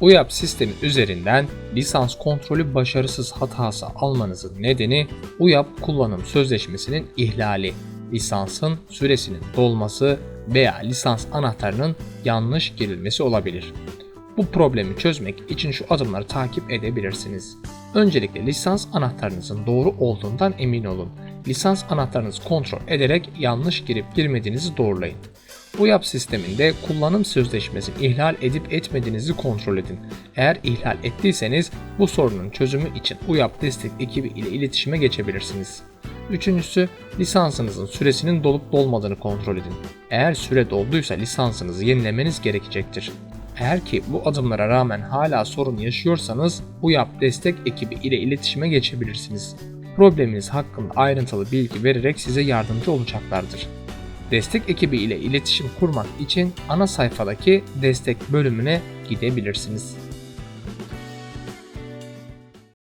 UYAP sistemi üzerinden lisans kontrolü başarısız hatası almanızın nedeni UYAP kullanım sözleşmesinin ihlali, lisansın süresinin dolması veya lisans anahtarının yanlış girilmesi olabilir. Bu problemi çözmek için şu adımları takip edebilirsiniz. Öncelikle lisans anahtarınızın doğru olduğundan emin olun. Lisans anahtarınızı kontrol ederek yanlış girip girmediğinizi doğrulayın. UYAP sisteminde kullanım sözleşmesini ihlal edip etmediğinizi kontrol edin. Eğer ihlal ettiyseniz bu sorunun çözümü için UYAP destek ekibi ile iletişime geçebilirsiniz. Üçüncüsü, lisansınızın süresinin dolup dolmadığını kontrol edin. Eğer süre dolduysa lisansınızı yenilemeniz gerekecektir. Eğer ki bu adımlara rağmen hala sorun yaşıyorsanız UYAP destek ekibi ile iletişime geçebilirsiniz. Probleminiz hakkında ayrıntılı bilgi vererek size yardımcı olacaklardır. Destek ekibi ile iletişim kurmak için ana sayfadaki destek bölümüne gidebilirsiniz.